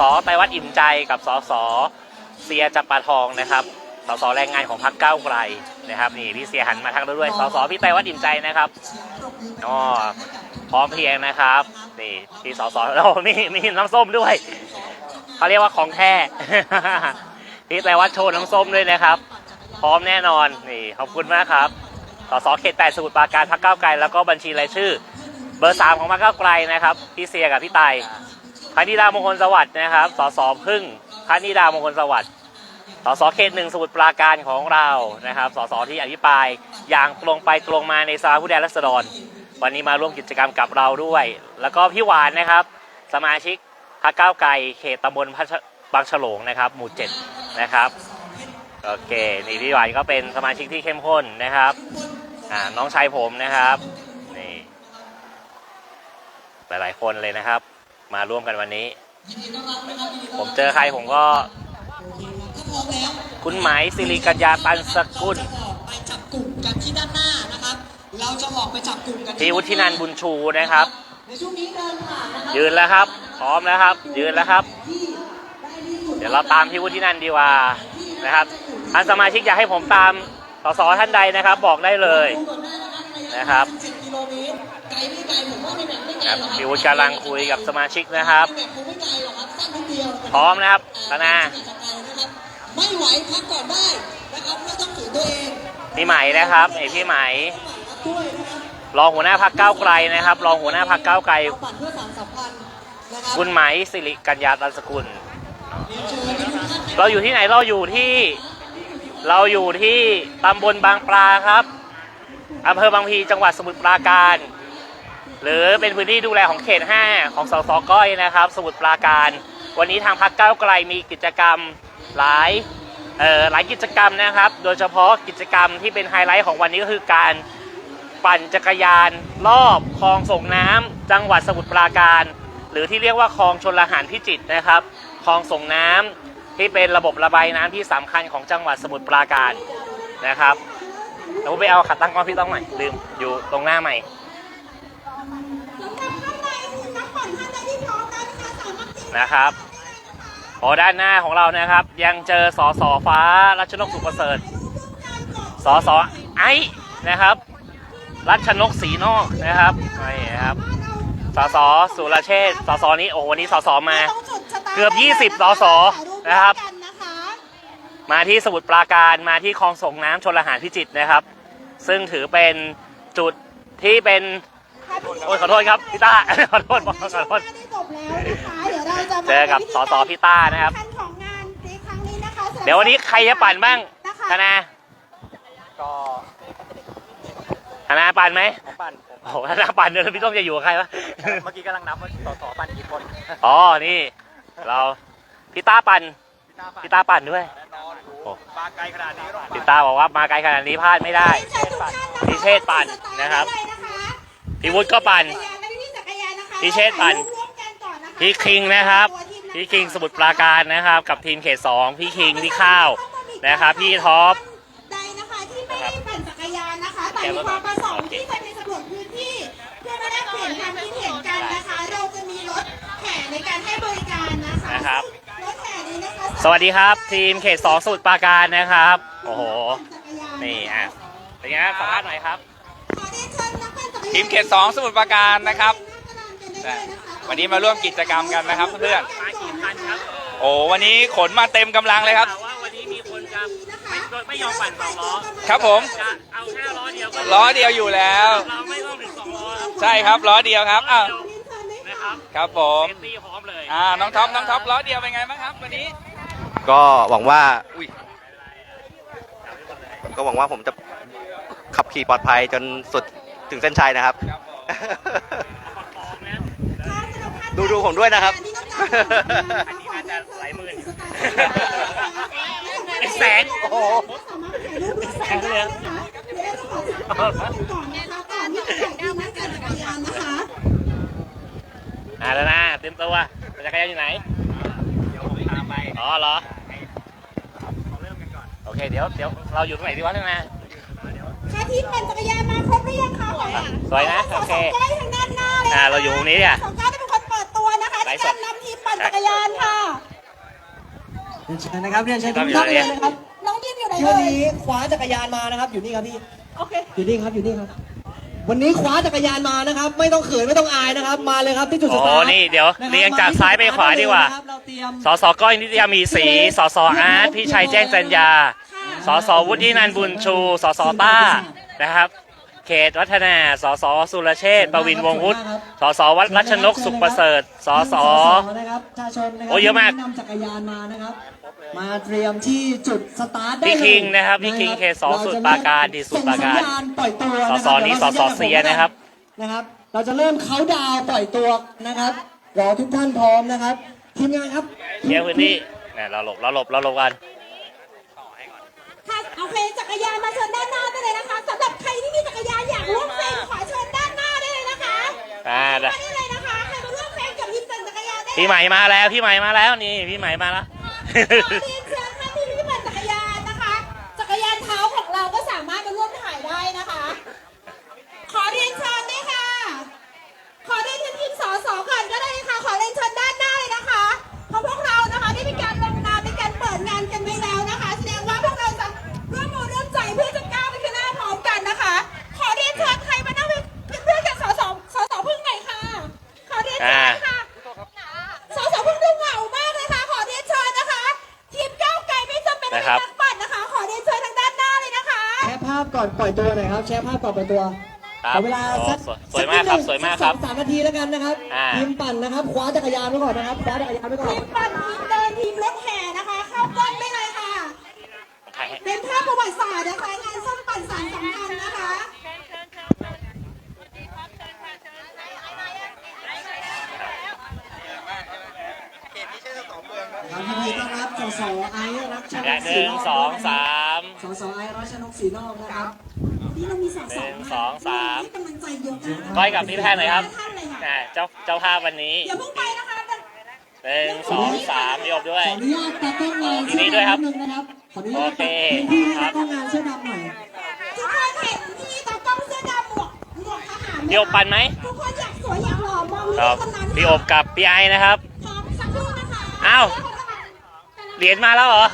สไตรวัดอิ่มใจกับสสเสียจับปาทองนะครับสสแรงงานของพรรคก้าวไกลนะครับนี่พี่เสียหันมาทักเราด้วยสสพี่ไตรวัดอิ่มใจนะครับอ๋อพร้อมเพรียงนะครับนี่พี่สสเรามีมีน้ำส้มด้วยเขาเรียกว่าของแท้พี่ไตรวัดโชว์น้ำส้มด้วยนะครับ พร้อมแน่นอนนี่ขอบคุณมากครับสสเขตแปดสมุทรปราการพรรคก้าวไกลแล้วก็บัญชีรายชื่อ เบอร์สามของพรรคก้าวไกลนะครับพี่เสียกับพี่ไต พระนิดามงคลสวัสดิ์นะครับ สสพึ่งพระนิดามงคลสวัสดิ์สสเขตหนึ่งสมุทรปราการของเรานะครับ สสที่อภิปรายอย่างตรงไปตรงมาในสภาผู้แทนราษฎร วันนี้มาร่วมกิจกรรมกับเราด้วย แล้วก็พี่หวานนะครับ สมาชิกพรรคก้าวไกลเขตตำบลพระชบางฉลงนะครับ หมู่เจ็ดนะครับโอเคนี่พี่หวานก็เป็นสมาชิกที่เข้มข้นนะครับอ่าน้องชายผมนะครับนี่หลายๆคนเลยนะครับ มาร่วมกันวันนี้ ผมเจอใครผมก็ คุณหมายสิริกัญญาตันสกุลไปจับกลุ่มกันที่ด้านหน้านะครับ เราจะออกไปจับกลุ่มกันที่พี่วุฒินันท์บุญชูนะครับในช่วงนี้เดินผ่านนะครับยืนแล้วครับ พร้อมแล้วครับ ยืนแล้วครับ เดี๋ยวเราตามพี่วุฒินันท์ดีกว่านะครับท่านสมาชิกอยากให้ผมตามสสท่านใดนะครับ บอกได้เลย นะครับ10กิโลเมตรไกลไม่ไกลผมว่าไม่แบ่งไม่ไกคลรับหรอกพี่วุฒิกำลังคุยกับสมาชิกนะครับไม่แบ่งคงไม่ไกลหรอกครับสั้นนิดเดียวนะพร้อมนะครับธนาไม่ไหวพักก่อนได้นะครับไม่ต้องฝืนตัวเองพี่ไหมนะครับไอพี่ไหมด้วยนะครับรองหัวหน้าพักเก้าวไกลนะครับ รองหัวหน้าพักเก้าวไกลเราปั่นเพื่อสารสัมพันธ์นะครับคุณไหมสิริกัญญาตันสกุลเรียนเชิญทุกท่านเราอยู่ที่ไหนเราอยู่ที่ เราอยู่ที่ตำบลบางปลาครับ อำเภอบางพลีจังหวัดสมุทรปราการ หรือเป็นพื้นที่ดูแลของเขต 5 ของสสก้อยนะครับ สมุทรปราการ วันนี้ทางพักเก้าวไกลมีกิจกรรมหลายเอ่อหลายกิจกรรมนะครับ โดยเฉพาะกิจกรรมที่เป็นไฮไลท์ของวันนี้ก็คือการปั่นจักรยาน รอบคลองส่งน้ำจังหวัดสมุทรปราการ หรือที่เรียกว่าคลองชนลหารพิจิตรนะครับคลองส่งน้ำที่เป็นระบบระบายน้ำที่สำคัญของจังหวัดสมุทรปราการนะครับ แล้วไปเอาขัดตั้งกล้องพี่ต้องหน่อยลืมอยู่ตรงหน้าใหม่นะครับพอด้านหน้าของเรานะครับ ยังเจอสอสอฟ้ารัชนกสุขประเสริฐสอสอไอ้นะครับ รัชนกสีนอกนะครับนี่ครับสอสอสุรเชษสอสอนี้โอ้โหวันนี้สอสอมา เกือบ 20สสนะครับ มาที่สมุทรปราการมาที่คลองส่งน้ำชนลหารพิจิตรนะครับ ซึ่งถือเป็นจุดที่เป็นโอ้ยขอโทษครับพี่ต้า ขอโทษขอโทษขอโทษจบแล้วนะคะเดี๋ยวเราจะมาเจอกับสสพี่ต้านะครับขั้นของงานในครั้งนี้นะคะเดี๋ยววันนี้ใครจะปั่นบ้างนะคะธนาก็ธนาปั่นไหมผมปั่นผมโอ้โหธนาปั่นเดี๋ยวพี่ต้มจะอยู่กับใครวะ เมื่อกี้กำลังนับว่าสอสอปั่นกี่คนอ๋อ นี่ เราพี่ต้าปั่นพี่ต้าปั่นด้วยแน่นอนโอ้ มาไกลขนาดนี้ก็ต้องปั่นพี่ต้าบอกว่ามาไกลขนาดนี้พลาดไม่ได้เชิญทุกท่านนะคะพี่เชษฐ์ปั่นนะครับได้นะคะพี่วุฒิก็ปั่นจักรยานและพี่จักรยานนะคะพี่เชษฐ์ปั่นร่วมกันก่อนนะคะพี่คิงนะครับ พี่คิงสมุทรปราการนะครับ กับทีมเขตสองพี่คิงพี่ข้าวนะครับ พี่ท็อปใดนะคะที่ไม่ได้ปั่นจักรยานนะคะ แต่มีความประสงค์ที่จะไปสำรวจพื้นที่ เพื่อมาแลกเปลี่ยนความคิดเห็นกันนะคะ เราจะมีรถแห่ในการให้บริการนะคะนะครับ สวัสดีครับ ทีมเขตสองสมุทรปราการนะครับ โอ้โหจักรยานนี่อะเป็นไงครับสัมภาษณ์หน่อยครับขอเรียนเชิญนักปั่นจักรยานทีมเขตสองสมุทรปราการนะครับหน้ากระดานกันได้เลยนะคะวันนี้มาร่วมกิจกรรมกันนะครับเพื่อนมากี่คันครับๆโอ้วันนี้ขนมาเต็มกำลังเลยครับข่าวว่าวันนี้มีคนจะไม่ไม่ยอมปั่นสองล้อครับผม จะเอาแค่ล้อเดียวก็ล้อเดียวอยู่แล้ว เราไม่ต้องถึงสองล้อครับใช่ครับล้อเดียวครับอ้าวนะครับครับผมเซฟตี้พร้อมเลยอ่าน้องท็อปน้องท็อปล้อเดียวเป็นไงบ้างครับ วันนี้ ก็หวังว่าอุ้ยก็หวังว่าผมจะขับขี่ปลอดภัยจนสุดถึงเส้นชัยนะครับครับผมดูดูผมด้วยนะครับอันนี้น่าจะหลายหมื่นเป็นแสนโอ้โหแสนเลยก่อนนะคะก่อนที่จะแข่งที่นักจักรยานนะคะอ่าแล้วนะเต็มตัวจักรยานอยู่ไหน เดี๋ยวผมตามไป อ๋อเหรอโอเคเดี๋ยวเดี๋ยวเราอยู่ตรงไหนดีวะเนี่ยนะค่ะทีมปั่นจักรยานมาครบหรือยังคะขอสวยนะโอเคสองก้อยทางด้านหน้าเลยอ่าเราอยู่ตรงนี้เนี่ยสองก้อยจะเป็นคนเปิดตัวนะคะไลในฟ์สกาดรนำทีมปั่นจักรยานค่ะเรียนเชิญนะครับเรียนเชิญครัทุบกท่านอยู่เลไหนยนะครับน้องยิมอยู่ไหนที่เอ่วันยนี้คว้าจักรยานมานะครับ อยู่นี่ครับพี่โอเค อยู่นี่ครับอยู่นี่ครับ วันนี้คว้าจักรยานมานะครับ ไม่ต้องเขินไม่ต้องอายนะครับ มาเลยครับที่จุดสโอ้ตาร์ทนี่เดี๋ยวนะครับเรียงจากซ้ายไปขวาดีกว่านะครับเราเตรียม สสก้อยนิตยามีศรีสสอาร์ตพี่ชัยแจ้งจัญญาสสวุฒินันท์บุญชูสสต้านะครับ เขตวัฒนา สสสุรเชษฐ์ประวินวงศ์วุฒิสสวัดรัชนกสุขประเสริฐ สส นะครับประชาชนนะครัโอ้เยอะมาก ที่นำจักรยานมานะครับ มาเตรียมที่จุดสตาร์ทได้พี่เลยคิงนะครับพี่คิงเขตสองสุดปราการดีสุดปราการส่งสัญญณปล่อยตัวะครับสสนี้ดี๋ยวราสสเสียนะครับ นะครับ เราจะเริ่มเขาน์ดาวน์ปล่อยตัวนะครับรอทุกท่านพร้อมนะครับทีมงานครับ เคลียร์พื้นที่เนี่ยเราหลบเราหลบเราหลบกัน ค่ะโอเคจักรยานมาเชิญด้านหน้าได้เลยนะคะสำหรับใค รที่มีจักรยานอยากร่วมเฟรมขอเชิญด้านหน้าได้เลยนะคะอ่ามาได้ ได้เลยนะคะใครมาร่วมเฟรมกับทีมปั่นจักรยานได้เลยพี่ใหม่มาแล้วพี่ใหม่มาแล้วนี่พี่ใหม่มาแล้ว ขอเรียนเชิญท่านที่ที่ปั่นจักรยานนะคะ จักรยานเท้าของเราก็สามารถมาร่วมถ่ายได้นะคะ ขอเรียนเชิญด้วยค่ะ ขอเรียนเชิญทีมสสก่อนก็ได้ค่ะ ขอเรียนเชิญด้านหน้า อนปล่อยตัวหน่อยครับแชร์ภาพก่อนปล่อยตัวครับขอเวลาสักโอ้สวยสวยมากครับสันิดหนึ่งสวยมากครับสัสองสามนาทีแล้วกันนะครับอ่า ทีมปั่นนะครับคว้าจักรยานไว้ก่อนนะครับคว้าจักรยานไว้ก่อนทีมปั่นทีมเดินทีมรถแห่นะคะ เข้ากล้องได้เลยค่ะ ถ่ายให้เป็นภาพประวัติศาสตร์นะคะงานส้มปั่นสารสัมพันธ์นะคะครับยินดีต้อนรับสสไอซ์รักชนหกนึ่งสองสาม สสไอซ์รักชนกสีนอก กก้อยกับพี่แพนหน่อยครับท่านเลยค่ะอ่าเจ้าเจ้าภาพวันนี้อย่าเพิ่งไปนะคะหนึ่งสองสามพี่อบด้วย ขออนุญาตตากล้องงานยินดีด้วยครับเสื้อดำนิดนึงนะครับ ขออนุญาตโอเคพี่ครัตาบกล้องงานเสื้อดำหน่อยทุกคนเห็นพี่ตากล้องเสื้อดำหมวกหมวกทหารไหมพี่อบปันไหมทุกคนอยากสวยอยากหล่อมองครับคนนั้นพี่อบกับพี่ไอนะครับพร้อมสักครู่นะคะอ้าวเหรียญมาแล้วเหรอ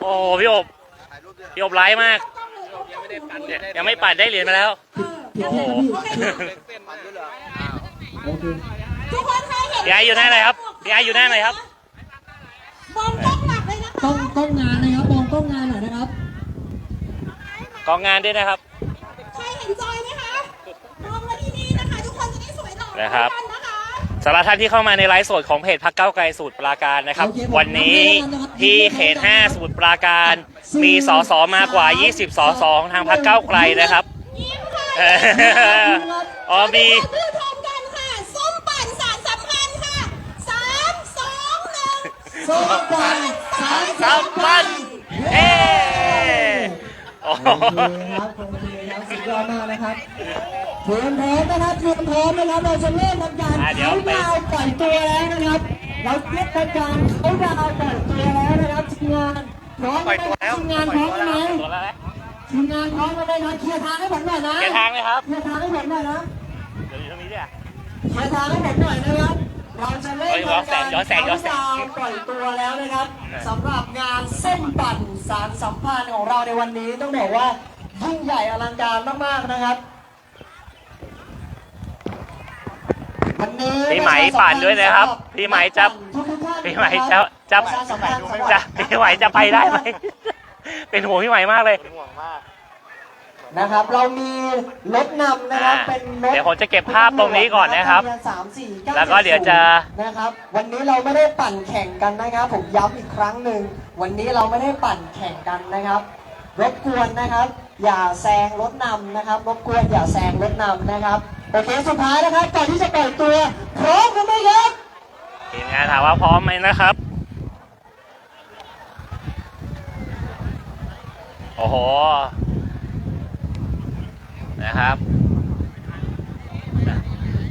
โอ้พี่อบพี่อบไลฟ์มากเนี่ยยังไม่ปัดได้เหรียญมาแล้ว ผิดโอ้โหโอเคทุกคนเคยเห็นพี่ไออยู่หน้าไหนครับพี่ไออยู่หน้าไหนครับมองกล้องหลักเลยนะคะต้องต้องงานนะครับมองกล้องงานหน่อยนะครับกองงานด้วยนะครับ ใครเห็นจอยไหมคะมองมาที่นี่นะคะทุกคนจะได้สวยหล่อนะครับกันนะคะสำหรับท่านที่เข้ามาในไลฟ์สดของเพจพักเก้าวไกลสูตรปราการนะครับโอเคผมวันนี้ที่เขต 5 สูตรปราการ มีสสมากกว่า 20 สสของทางพักเก้าวไกลนะครับยิ้มค่ะ เอออ๋อมีพูดพร้อมกันค่ะ ส้มปั่นสารสัมพันธ์ค่ะสามสองหนึ่งส้มปั่นสามสัมพันเอ้โอ้โหโอเคครับโอเคครับสุดยอดมากนะครับเตรียมพร้อมนะครับเตรียมพร้อมนะครับ เราจะเริ่มทำการเขาดาวน์ปล่อยตัวแล้วนะครับ เราเริ่มทำการเขาดาวน์ปล่อยตัวแล้วนะครับทีมงานพร้อมไหมทีมงานพร้อมไหม ตัวแล้วนะ ทีมงานพร้อมกันไหมครับเคลียร์ทางให้ผมหน่อยนะเกียร์ทางเลยครับ เคลียร์ทางให้ผมหน่อยนะ เดี๋ยวอยู่ตรงนี้ด้วยเคลียร์ทางให้ผมหน่อยนะครับ เราจะเริ่มเฮ้ยย้อนทำแสกางรย้อนแสงย้อนแสงเขาดาวน์ปล่อยตัวแล้วนะครับสำหรับงานเส้นปั่นสารสัมพันธ์ของเราในวันนี้ต้องบอกว่ายิ่งใหญ่อลังการมากๆนะครับวันนี้พี่ไหมปั่นด้วยนะครับ พี่ไหมจะทุกๆท่านพี่ไหมจะจะประชาสัมพันธ์สำหรับจะพี่ไหวจะไปได้ไหม เป็นห่วงพี่ไหวมากเลยนะครับ เรามีรถนำนะครับ อ่าเป็นรถเดี๋ยวผมจะเก็บภาพตรงนี้ก่อนนะครับทเยสามสี่เาแล้วก็เดี๋ยวจะ นะครับ วันนี้เราไม่ได้ปั่นแข่งกันนะครับ ผมย้ำอีกครั้งหนึ่ง วันนี้เราไม่ได้ปั่นแข่งกันนะครับ รบกวนนะครับ อย่าแซงรถนำนะครับ รบกวนอย่าแซงรถนำนะครับ โอเค สุดท้ายนะครับ ก่อนที่จะปล่อยตัว พร้อมกันไหมครับ ทีมงานถามว่าพร้อมไหมนะครับ อ้โห นะครับ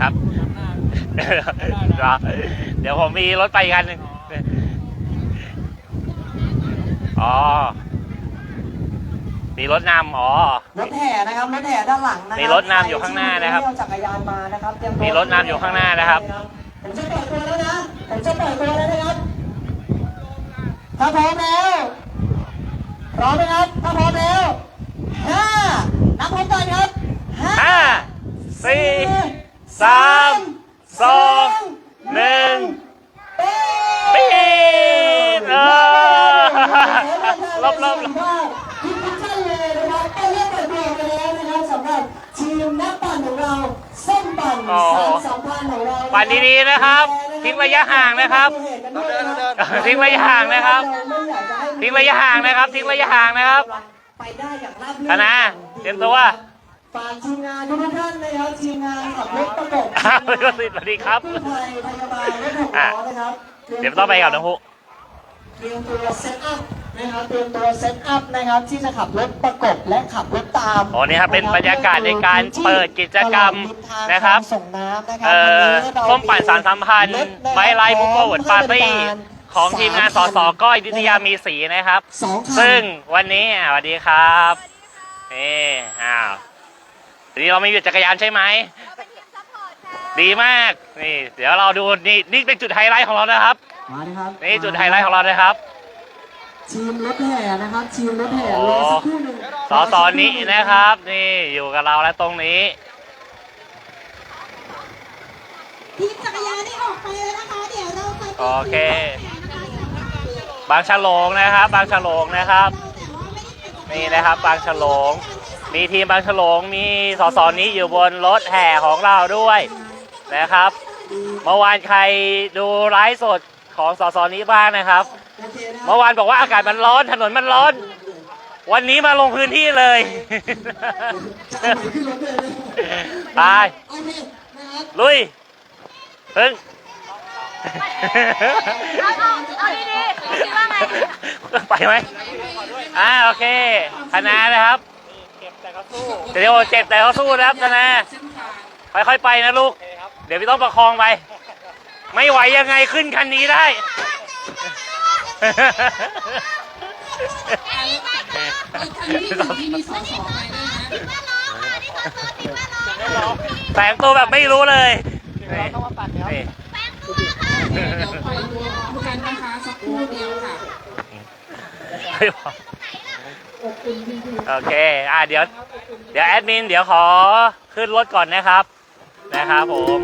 ครับ เดี๋ยวผมมีรถไปอีกคันหนึ่งอ๋อมีรถนำอ๋อ รถแห่นะครับรถแห่ด้านหลังนะคบมีรถนำอยู่ข้างหน้านะครับใที่เาจักรยานมานะครับเตรียมตัวมีรถนำอยู่ข้างหน้านะครับรผมจะปล่อยตัวแล้วนะผมจะปล่อยตัวแล้วนะครับถ้าพร้อมแล้ว พร้อมไหมครับ ถ้าพร้อมแล้วห้านับพร้อมกันครับห้าห้าสี่สามสองหนึ่งปีนเออรอบๆ ส้มปั่นสามสัมพันธ์ของเราปั่นดีๆนะครับทิ้งระยะห่างนะครับทิ้งระยะห่างนะครับทิ้งระยะห่างนะครับทิ้งระยะห่างนะครับไปได้อย่างราบรื่ธนาเตรียมตัวฝากทีมงานทุกท่านนะครับทีมงานขับรถประกบอ้าวสวัสดีครับกู้ภัยพยาบาลรถหกล้อนะครับเดี๋ยวต้องไปกับน้องพุเตรียมตัวเซตอัพ นะครับเตรียมตัวเซตอัพนะครับที่จะขับรถประกบและขับรถตามอ๋อนี่ครับเป็นบรรยากาศในการเปิดกิจกรรมนะครับส่งน้ำนะครัเอ่อวันนี้เราส้มปั่นสารสัมพันธ์ไบไลมุกโกเวิร์ดปาร์ตี้ของทีมงานสสก้อยดิตยามีสีนะครับสองคันซึ่งวันนี้อะสวัสดีครับนี่อ้าวทีนี้เราไม่หยุดจักรยานใช่ไหมดีมากนี่ เดี๋ยวเราดูนี่นี่เป็นจุดไฮไลท์ของเรานะครับมาเลยครับนี่จุดไฮไลท์ของเรานะครับ ทีมรถแห่นะครับทีมรถแห่โอ้รอสักครู่หนึ่งสอสอนี้นะครับ นี่อยู่กับเราแล้วตรงนี้ ทีมจักรยานได้ออกไปแล้วนะคะ เดี๋ยวเราจะโอเค บางฉลงนะครับ บางฉลงนะครับ นี่นะครับ บางฉลง มีทีมบางฉลงมีสสนี้อยู่บนรถแห่ของเราด้วยนะครับ เมื่อวานใครดูไลฟ์สดของสสนี้บ้างนะครับ โอเคนะครัเมื่อวานบอกว่าอากาศมันร้อนถนนมันร้อน วันนี้มาลงพื้นที่เลย จะเอาไหนขึ้นรถเลยนะตายโอเคนะครับลุยพึ่งเอาเอาเอาดีๆคิดว่าไงไปไหมอ่าโอเคธนานะครับเดี๋ยวเจ็บแต่เขาสู้นะครับธนาค่อยๆไปนะลูก เดี๋ยวพี่ต้องประคองไป ไม่ไหวยังไงขึ้นคันนี้ได้ แฝงตัวแบบไม่รู้เลยนี่นี่เดี๋ยวปล่อยตัวพร้อมกันนะคะสักครู่เดียวค่ะไม่พอโอเค อะเดี๋ยว เดี๋ยวแอดมิน เดี๋ยวขอขึ้นรถก่อนนะครับ นะครับผม